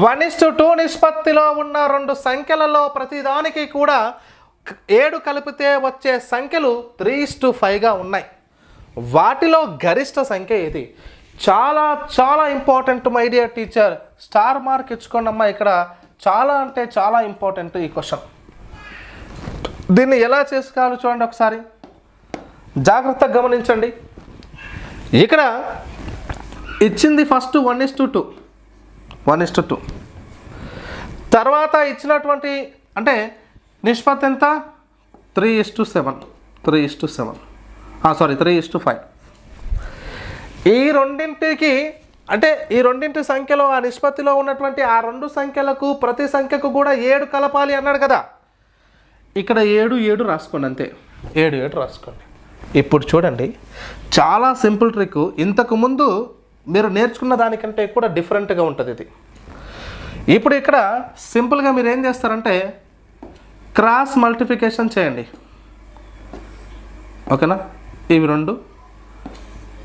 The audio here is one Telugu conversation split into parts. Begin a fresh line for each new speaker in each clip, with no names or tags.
వన్ ఇస్ టు టూ నిష్పత్తిలో ఉన్న రెండు సంఖ్యలలో ప్రతిదానికి కూడా ఏడు కలిపితే వచ్చే సంఖ్యలు త్రీ ఇస్ టు ఫైవ్గా ఉన్నాయి. వాటిలో గరిష్ట సంఖ్య ఇది చాలా చాలా important my dear teacher star mark ఇచ్చుకోండమ్మా ఇక్కడ. చాలా అంటే చాలా ఇంపార్టెంట్ ఈ క్వశ్చన్ దీన్ని ఎలా చేసుకోవాలో చూడండి ఒకసారి. జాగ్రత్తగా గమనించండి. ఇక్కడ ఇచ్చింది first one is to two one is to two. తర్వాత ఇచ్చినటువంటి అంటే నిష్పత్తి ఎంత? Three is to seven. Three is to seven. Sorry three is to five. ఈ రెండింటికి అంటే ఈ రెండింటి సంఖ్యలో ఆ నిష్పత్తిలో ఉన్నటువంటి ఆ రెండు సంఖ్యలకు ప్రతి సంఖ్యకు కూడా ఏడు కలపాలి అన్నాడు కదా. ఇక్కడ ఏడు ఏడు రాసుకోండి అంతే. ఏడు ఏడు రాసుకోండి. ఇప్పుడు చూడండి చాలా సింపుల్ ట్రిక్. ఇంతకుముందు మీరు నేర్చుకున్న దానికంటే కూడా డిఫరెంట్గా ఉంటుంది ఇది. ఇప్పుడు ఇక్కడ సింపుల్గా మీరు ఏం చేస్తారంటే క్రాస్ మల్టిఫికేషన్ చేయండి. ఓకేనా? ఇవి రెండు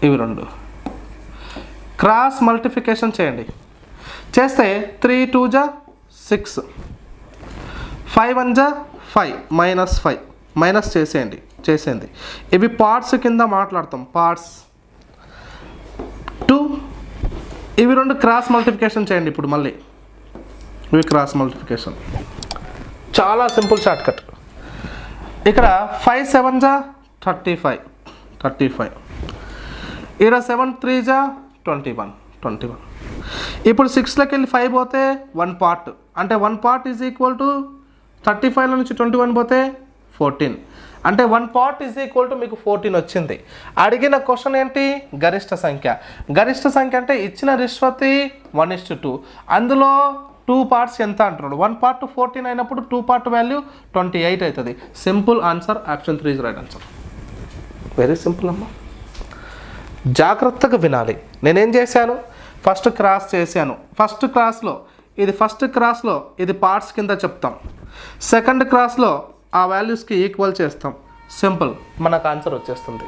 ఇవి రెండు. క్రాస్ మల్టిఫికేషన్ చేయండి. చేస్తే త్రీ టూ జా సిక్స్. ఫైవ్ వన్ జా ఫైవ్. Minus five. మైనస్ చేసేయండి చేసేయండి. ఇవి పార్ట్స్ కింద మాట్లాడతాం పార్ట్స్ టూ ఇవి రెండు క్రాస్ మల్టిఫికేషన్ చేయండి ఇప్పుడు మళ్ళీ. ఇవి క్రాస్ మల్టిఫికేషన్. చాలా సింపుల్ షార్ట్ కట్. ఇక్కడ ఫైవ్ సెవెన్ జా థర్టీ ఫైవ్ థర్టీ ఫైవ్ ఇక్కడ సెవెన్ త్రీ జా ట్వంటీ వన్ ట్వంటీ వన్ ఇప్పుడు సిక్స్లోకి వెళ్ళి ఫైవ్ పోతే వన్ పార్ట్ అంటే one part is equal to thirty ఫైవ్లో నుంచి ట్వంటీ వన్ పోతే ఫోర్టీన్. అంటే one part is equal to మీకు ఫోర్టీన్ వచ్చింది. అడిగిన క్వశ్చన్ ఏంటి? గరిష్ట సంఖ్య. గరిష్ట సంఖ్య అంటే ఇచ్చిన రిష్వతి వన్ ఇస్ టూ అందులో టూ పార్ట్స్ ఎంత అంటున్నాడు? వన్ పార్ట్ ఫోర్టీన్ అయినప్పుడు two part value twenty eight అవుతుంది. Simple answer option three is right answer. Very simple అమ్మా. జాగ్రత్తగా వినాలి. నేనేం చేశాను? ఫస్ట్ క్రాస్ చేశాను. ఫస్ట్ క్రాస్లో ఇది ఫస్ట్ క్రాస్లో ఇది పార్ట్స్ కింద చెప్తాం. సెకండ్ క్రాస్లో ఆ వాల్యూస్కి ఈక్వల్ చేస్తాం. సింపుల్ మనకు ఆన్సర్ వచ్చేస్తుంది.